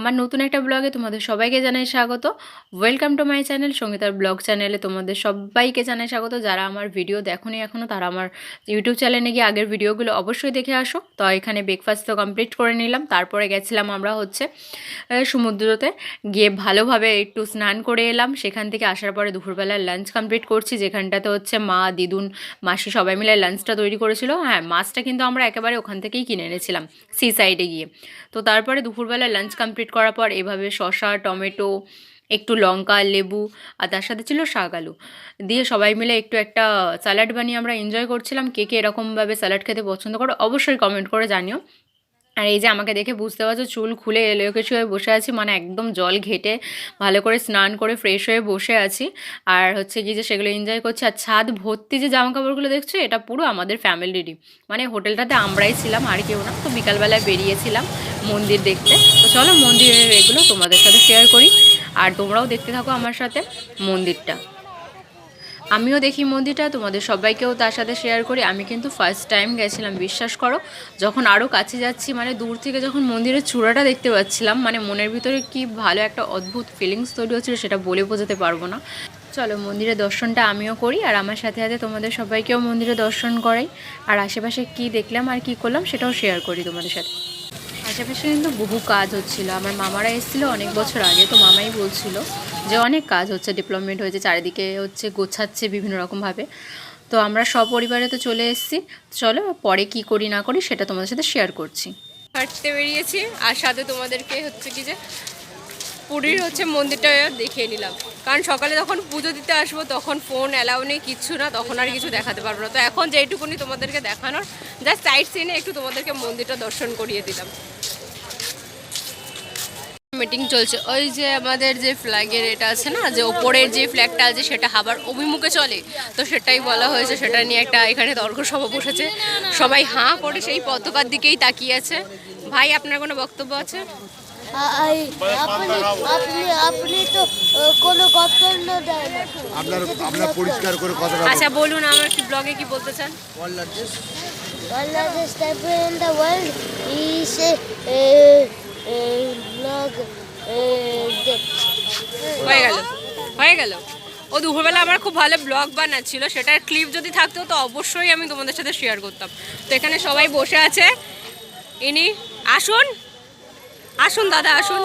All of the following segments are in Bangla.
আমার নতুন একটা ব্লগে তোমাদের সবাইকে জানাই স্বাগত। ওয়েলকাম টু মাই চ্যানেল সঙ্গীতার ব্লগ চ্যানেলে তোমাদের সবাইকে জানাই স্বাগত। যারা আমার ভিডিও দেখোনি এখনও তারা আমার ইউটিউব চ্যানেলে গিয়ে আগের ভিডিওগুলো অবশ্যই দেখে আসো। তো এখানে ব্রেকফাস্ট তো কমপ্লিট করে নিলাম। তারপরে গেছিলাম আমরা হচ্ছে সমুদ্রতে। গিয়ে ভালোভাবে একটু স্নান করে এলাম। সেখান থেকে আসার পরে দুপুরবেলায় লাঞ্চ কমপ্লিট করছি। যেখানটাতে হচ্ছে মা, দিদুন, মাসি সবাই মিলে লাঞ্চটা তৈরি করেছিল। হ্যাঁ মাছটা কিন্তু আমরা একেবারে ওখান থেকেই কিনে এনেছিলাম সি সাইডে গিয়ে। তো তারপরে দুপুরবেলা লাঞ্চ কমপ্লিট করার পর এভাবে শশা টমেটো, একটু লঙ্কা, লেবু আর তার সাথে ছিল শাক আলু। দিয়ে সবাই মিলে একটু একটা স্যালাড বানিয়ে আমরা এনজয় করছিলাম। কে কে এরকমভাবে স্যালাড খেতে পছন্দ করো অবশ্যই কমেন্ট করে জানিও। আর এই যে আমাকে দেখে বুঝতে পারছ, চুল খুলে এলোকেশু হয়ে বসে আছি মানে একদম জল ঘেটে ভালো করে স্নান করে ফ্রেশ হয়ে বসে আছি। আর হচ্ছে কি যে সেগুলো এনজয় করছি, আর ছাদ ভর্তি যে জামা কাপড়গুলো দেখছ, এটা পুরো আমাদের ফ্যামিলিরই মানে হোটেলটাতে আমরাই ছিলাম, আর কেউ না। তো বিকালবেলায় বেরিয়েছিলাম মন্দির দেখতে। তো চলো মন্দিরের এগুলো তোমাদের সাথে শেয়ার করি। আর তোমরাও দেখতে থাকো আমার সাথে মন্দিরটা। আমিও দেখি মন্দিরটা, তোমাদের সবাইকেও তার সাথে শেয়ার করি। আমি কিন্তু ফার্স্ট টাইম গেছিলাম, বিশ্বাস করো। যখন আরও কাছে যাচ্ছি মানে দূর থেকে যখন মন্দিরের চূড়াটা দেখতে পাচ্ছিলাম মানে মনের ভিতরে কি ভালো একটা অদ্ভুত ফিলিংস তৈরি হচ্ছিল সেটা বলে বোঝাতে পারব না। চলো, মন্দিরের দর্শনটা আমিও করি, আর আমার সাথে সাথে তোমাদের সবাইকেও মন্দিরে দর্শন করাই। আর আশেপাশে কি দেখলাম আর কি করলাম, সেটাও শেয়ার করি তোমাদের সাথে। আশেপাশে কিন্তু বহু কাজ হচ্ছিল। আমার মামারা এসেছিল অনেক বছর আগে, তো মামাই বলছিল যে অনেক কাজ হচ্ছে ডেভেলপমেন্ট হয়েছে, চারিদিকে হচ্ছে গোছাচ্ছে বিভিন্ন রকমভাবে। তো আমরা সপরিবারে তো চলে এসেছি। চলো পরে কি করি, না করি সেটা তোমাদের সাথে শেয়ার করছি। হাঁটতে বেরিয়েছি, আর সাথে তোমাদেরকে হচ্ছে কি যে পুরীর হচ্ছে মন্দিরটা দেখিয়ে নিলাম। কারণ সকালে যখন পুজো দিতে আসব, তখন ফোন অ্যালাউ নেই কিচ্ছু না, তখন আর কিছু দেখাতে পারব না। তো এখন যেইটুকুনি তোমাদেরকে দেখানোর জাস্ট সাইড সিনে একটু তোমাদেরকে মন্দিরটা দর্শন করিয়ে দিলাম। মিটিং চলছে। ওই যে আমাদের যে ফ্ল্যাগের এটা আছে না যে ওপরের যে ফ্ল্যাগটা আছে সেটা হাবার অভিমুখে চলে। তো সেটাই বলা হয়েছে সেটা নিয়ে একটা এখানে তর্ক সভা বসেছে। সবাই হাঁ করে সেই পতাকার দিকেই তাকিয়ে আছে। ভাই আপনার কোনো বক্তব্য আছে? আই আপনি আপনি আপনি তো আহ, কোনো কর্তব্য দেয় না। আপনার আপনার পরিষ্কার করে কথাটা আচ্ছা বলুন। আমার কি ব্লগে কি বলতে চান? One largest in the world is a, a, blog. A, হয়ে গেল হয়ে গেল। ও দুপুরবেলা আমার খুব ভালো ব্লগ বানাচ্ছিল সেটার ক্লিপ যদি থাকতো তো অবশ্যই আমি তোমাদের সাথে শেয়ার করতাম। তো এখানে সবাই বসে আছে। ইনি আসুন। আসুন দাদা আসুন।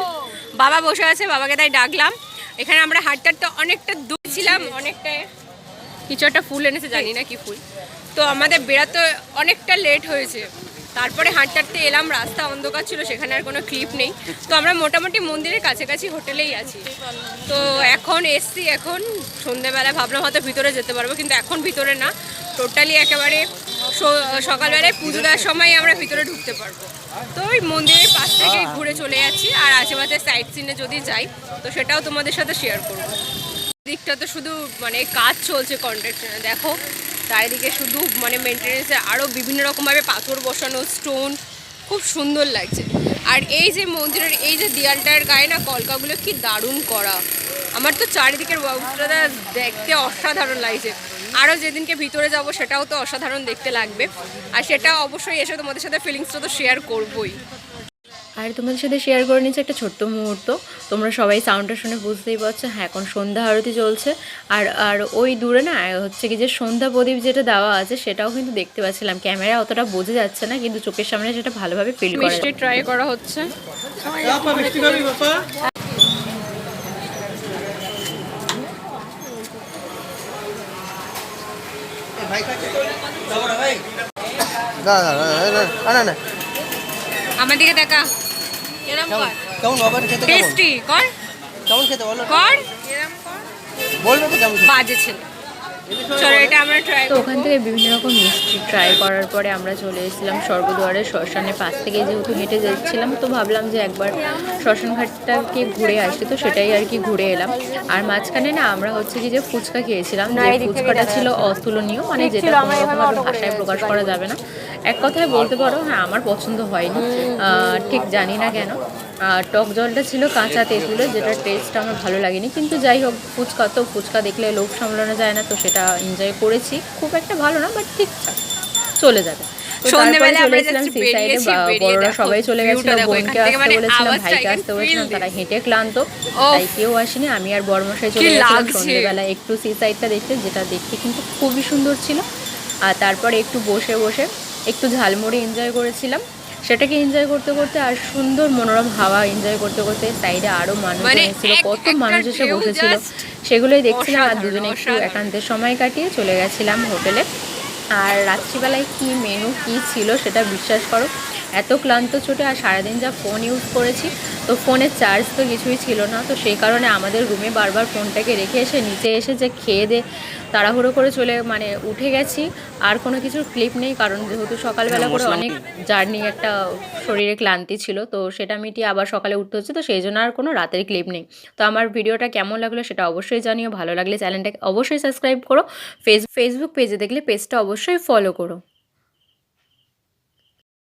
বাবা বসে আছে বাবাকে তাই ডাকলাম। এখানে আমরা হাঁটতে অনেকটা দূর ছিলাম অনেকটা কিছু একটা ফুল এনেছে জানি না কি ফুল। তো আমাদের বেড়াতে অনেকটা লেট হয়েছে। তারপরে হাঁটতে হাঁটতে এলাম, রাস্তা অন্ধকার ছিল, সেখানে আর কোনো ক্লিপ নেই। তো আমরা মোটামুটি মন্দিরের কাছাকাছি হোটেলেই আছি। তো এখন এসছি, এখন সন্ধেবেলা ভাবলাম হয়তো ভিতরে যেতে পারব, কিন্তু এখন ভিতরে না। টোটালি একেবারে সকালবেলায় পুজো দেওয়ার সময় আমরা ভিতরে ঢুকতে পারব। তো ওই মন্দিরের পাশ থেকে ঘুরে চলে যাচ্ছি, আর আশেপাশে সাইড সিনে যদি যাই, তো সেটাও তোমাদের সাথে শেয়ার করব। দিকটা তো শুধু মানে কাজ চলছে কন্ট্রাকশনে দেখো চারিদিকে শুধু মানে মেনটেনেন্সের আরও বিভিন্ন রকমভাবে পাথর বসানো স্টোন খুব সুন্দর লাগছে। আর এই যে মন্দিরের এই যে দেয়ালটার গায়ে না কলকাগুলো কি দারুণ করা। আমার তো চারিদিকের ওয়ালটা দেখতে অসাধারণ লাগছে। আরও যেদিনকে ভিতরে যাব সেটাও তো অসাধারণ দেখতে লাগবে। আর সেটা অবশ্যই এসে তোমাদের সাথে ফিলিংসটা তো শেয়ার করবোই। আর তোমাদের সাথে শেয়ার করে নিচ্ছি একটা ছোট্ট মুহূর্ত। তোমরা সবাই সাউন্ডটা শুনে বুঝতেই পারছ। হ্যাঁ এখন সন্ধ্যা আরতি চলছে। আর আর ওই দূরে না হচ্ছে কি যে সন্ধ্যা প্রদীপ যেটা দেওয়া আছে সেটাও কিন্তু দেখতে পাচ্ছিলাম। ক্যামেরা অতটা বোঝা যাচ্ছে না কিন্তু চোখের সামনে সেটা ভালোভাবে ফিল করা ট্রাই করা হচ্ছে। না না না, না, না, না, না আমার দিকে দেখা। এরম কর। কেমন বাবার খেতে টেস্টি কর। কেমন খেতে বলো? কর। এরম কর বলবে তো কেমন বাজে ছিল। আমরা তো ওখান থেকে বিভিন্ন রকম মিষ্টি ট্রাই করার পরে আমরা চলে এসেছিলাম স্বর্গদ্বারে শ্মশানের পাশ থেকে যেহেতু হেঁটে যাচ্ছিলাম তো ভাবলাম যে একবার শ্মশান ঘাটটাকে ঘুরে আসি তো সেটাই আর কি ঘুরে এলাম। আর মাঝখানে না আমরা হচ্ছে কি যে ফুচকা খেয়েছিলাম যে ফুচকাটা ছিল অতুলনীয় মানে যেটা ভাষায় প্রকাশ করা যাবে না। এক কথায় বলতে পারো হ্যাঁ আমার পছন্দ হয়নি। ঠিক জানি না কেন। আর টক জলটা ছিল কাঁচা তেঁতুলের যেটা টেস্ট আমার ভালো লাগেনি। কিন্তু যাই হোক ফুচকা তো ফুচকা দেখলে লোভ সামলানো যায় না তো সেটা এনজয় করেছি। খুব একটা ভালো না বাট ঠিকঠাক। চলে যাবে। বড়রা সবাই চলে গেছিল বোনকে আসতে মানে বলেছিলাম ভাইকে আসতে বলেছিলাম তারা হেঁটে ক্লান্ত। তাই কেউ আসেনি আমি আর বর্মশাই চলে কি গেছিলাম সন্ধ্যেবেলা একটু সি সাইডটা দেখতে যেটা দেখতে কিন্তু খুবই সুন্দর ছিল। আর তারপরে একটু বসে বসে একটু ঝালমুড়ি এনজয় করেছিলাম। সেটাকে এনজয় করতে করতে আর সুন্দর মনোরম হাওয়া এনজয় করতে করতে সাইডে আরও মানুষ মানে এসেছিল কত মানুষ এসে বসেছিল। সেগুলোই দেখছিলাম আর দুজনে একটু। একান্তের সময় কাটিয়ে চলে গেছিলাম হোটেলে। আর রাত্রিবেলায় কি মেনু কি ছিল সেটা বিশ্বাস করো এত ক্লান্ত ছোটে আর সারাদিন যা ফোন ইউজ করেছি তো ফোনের চার্জ তো কিছুই ছিল না তো সেই কারণে আমাদের রুমে বারবার ফোনটাকে রেখে এসে নিচে এসে যে খেয়ে দে তাড়াহুড়ো করে চলে মানে উঠে গেছি। আর কোনো কিছুর ক্লিপ নেই কারণ যেহেতু সকালবেলা করে অনেক জার্নি একটা শরীরে ক্লান্তি ছিল তো সেটা মিটিয়ে আবার সকালে উঠতে হচ্ছে তো সেই জন্য আর কোনো রাতের ক্লিপ নেই। তো আমার ভিডিওটা কেমন লাগল সেটা অবশ্যই জানিও ভালো লাগলে চ্যানেলটাকে অবশ্যই সাবস্ক্রাইব করো। ফেস ফেসবুক পেজে দেখলে পেজটা অবশ্যই ফলো করো।